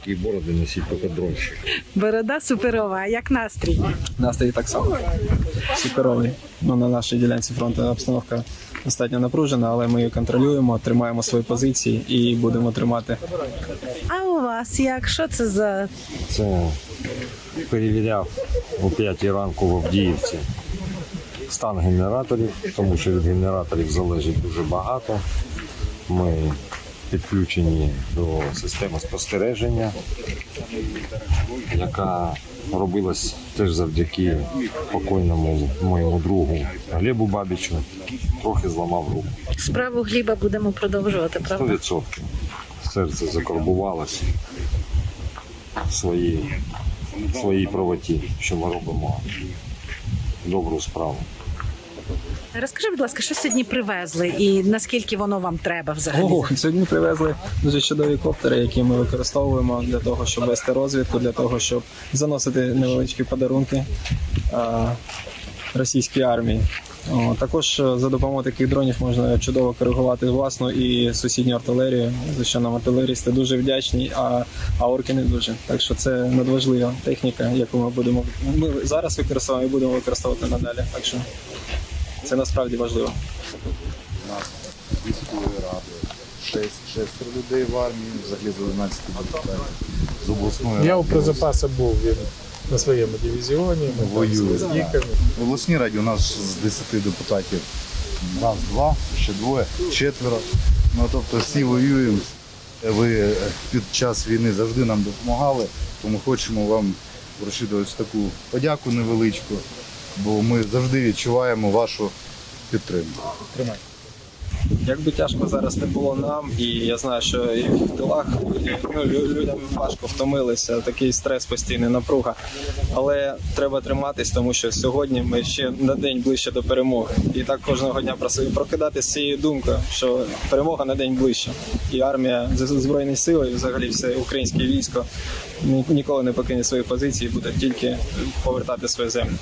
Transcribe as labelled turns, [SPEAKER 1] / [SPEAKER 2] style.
[SPEAKER 1] Такі бороди носіть тільки дронщик.
[SPEAKER 2] Борода суперова. А Як настрій?
[SPEAKER 3] Настрій так само. Суперовий. Ну, на нашій ділянці фронту обстановка достатньо напружена, але ми її контролюємо, тримаємо свої позиції і будемо тримати.
[SPEAKER 2] А у вас як? Що це за
[SPEAKER 1] Це перевіряв о 5 ранку в Авдіївці стан генераторів, тому що від генераторів залежить дуже багато. Ми підключені до системи спостереження, яка робилась теж завдяки покойному моєму другу Глебу Бабічу. Трохи зламав руку.
[SPEAKER 2] справу Гліба будемо продовжувати, правда?
[SPEAKER 1] 100%. Серце закарбувалося в своїй, в своїй правоті, що ми робимо добру справу.
[SPEAKER 2] Розкажи, будь ласка, що сьогодні привезли і наскільки воно вам треба взагалі?
[SPEAKER 3] О, сьогодні привезли дуже чудові коптери, які ми використовуємо для того, щоб вести розвідку, для того, щоб заносити невеличкі подарунки а, російській армії. Також е, за допомогою таких дронів можна чудово коригувати власну і сусідню артилерію, за що нам артилерісти дуже вдячні, а, а орки не дуже. Так що це надважлива техніка, яку ми будемо ми зараз використовуємо і будемо використовувати надалі. Так що це насправді важливо.
[SPEAKER 4] міської ради, шесть, шестеро людей в армії, взагалі з 11 депутатів. З обласної
[SPEAKER 5] Я у призапаса був він на своєму дивізіоні, ми там
[SPEAKER 4] Воює.
[SPEAKER 5] з ліками.
[SPEAKER 4] В обласній раді у нас з 10 депутатів раз, два, ще двоє, четверо. Ну тобто всі воюємо. Ви під час війни завжди нам допомагали, тому хочемо вам вручити ось таку подяку невеличку, бо ми завжди відчуваємо вашу підтримку.
[SPEAKER 5] Тримай.
[SPEAKER 3] Як би тяжко зараз не було нам, і я знаю, що і в тилах ну, людям важко втомилися, такий стрес постійний, напруга. Але треба триматись, тому що сьогодні ми ще на день ближче до перемоги. І так кожного дня прокидатися з цією думкою, що перемога на день ближче. І армія з- сили, і взагалі все українське військо ніколи не покине свої позиції, буде тільки повертати свою землю.